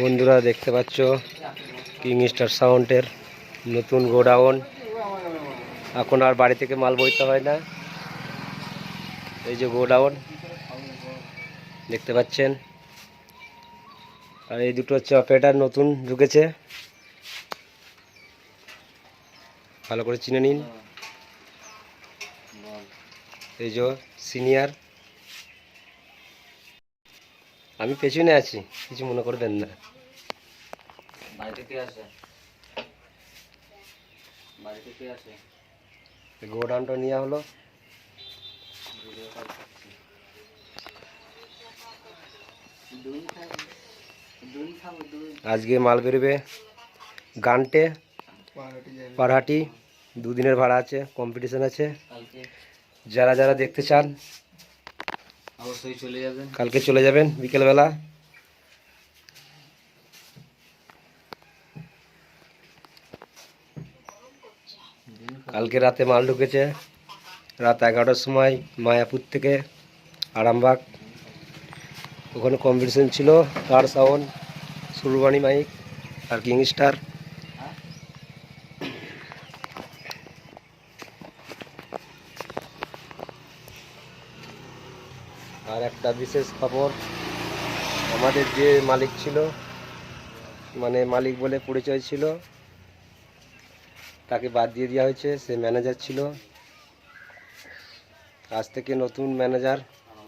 বন্ধুরা, দেখতে পাচ্ছ কিং স্টার সাউন্ডের নতুন গোডাউন। এখন আর বাড়ি থেকে মাল বইতে হয় না। এই যে গোডাউন, দেখতে পাচ্ছেন? আর এই দুটো হচ্ছে অপারেটার নতুন ঢুকেছে। ভালো করে চিনে নিন। এই যে সিনিয়র আমি পেছনে আছি কিছু মনে করবেন না। বাড়িতে কে আছে? বাড়িতে কে আছে? গোডাউনটা নেওয়া হলো। আজকে মাল বেরোবে গানটে পারহাটি দুদিনের ভাড়া আছে কম্পিটিশন আছে। যারা যারা দেখতে চান অবশ্যই চলে যাবেন। কালকে চলে যাবেন বিকেলবেলা। কালকে রাতে মাল ঢুকেছে। রাত এগারোটার সময় মায়াপুর থেকে আরামবাগ। ওখানে কম্পিটিশন ছিল কার সাউন্ড সুরবাণী মাইক আর কিংস্টার আর একটা বিশেষ খবর, আমাদের যে মালিক ছিল মানে মালিক বলে পরিচয় ছিল, তাকে বাদ দিয়ে দেওয়া হয়েছে, সে ম্যানেজার ছিল। আজ থেকে নতুন ম্যানেজার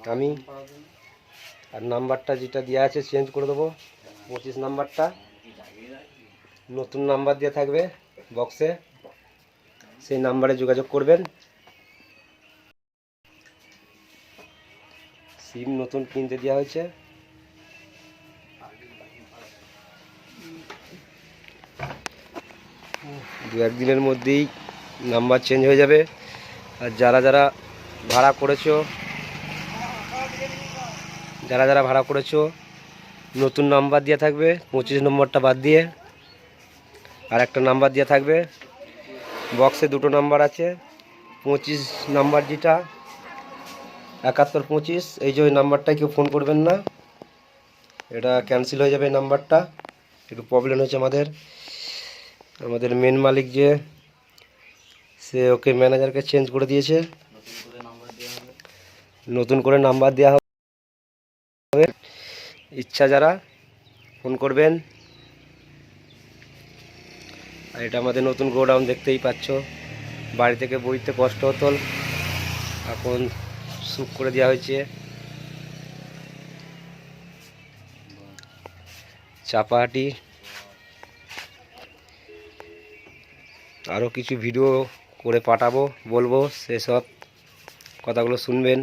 আমি। আর নাম্বারটা যেটা দেওয়া আছে চেঞ্জ করে দেবো। পঁচিশ নাম্বারটা। নতুন নাম্বার দেওয়া থাকবে বক্সে সেই নাম্বারে যোগাযোগ করবেন। সিম নতুন কিনতে দেওয়া হয়েছে। দু একদিনের মধ্যেই নাম্বার চেঞ্জ হয়ে যাবে। আর যারা যারা ভাড়া করেছ, যারা যারা ভাড়া করেছ, নতুন নাম্বার দেওয়া থাকবে, পঁচিশ নম্বরটা বাদ দিয়ে। আর একটা নাম্বার দেওয়া থাকবে, বক্সে দুটো নাম্বার আছে, পঁচিশ নাম্বার যেটা একাত্তর পঁচিশ, এই যে ওই নাম্বারটায় কেউ ফোন করবেন না। এটা ক্যান্সেল হয়ে যাবে এই নাম্বারটা। একটু প্রবলেম হয়েছে আমাদের। আমাদের মেন মালিক যে, সে ওকে ম্যানেজারকে চেঞ্জ করে দিয়েছে। নতুন করে নাম্বার দেওয়া হবে নতুন করে নাম্বার দেওয়া হবে। ইচ্ছা যারা, ফোন করবেন। আর এটা আমাদের নতুন গোডাউন দেখতেই পাচ্ছ। বাড়ি থেকে বইতে কষ্ট হতো। এখন সুখ করে দেওয়া হয়েছে। চাপাহাটি। আরও কিছু ভিডিও করে পাঠাবো বলব সেসব কথাগুলো শুনবেন।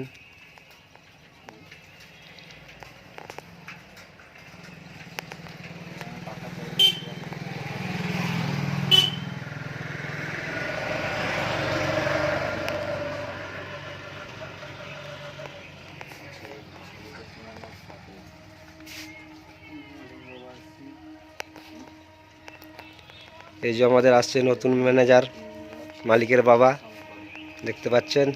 এই যে আমাদের আসছে নতুন ম্যানেজার মালিকের বাবা দেখতে পাচ্ছেন?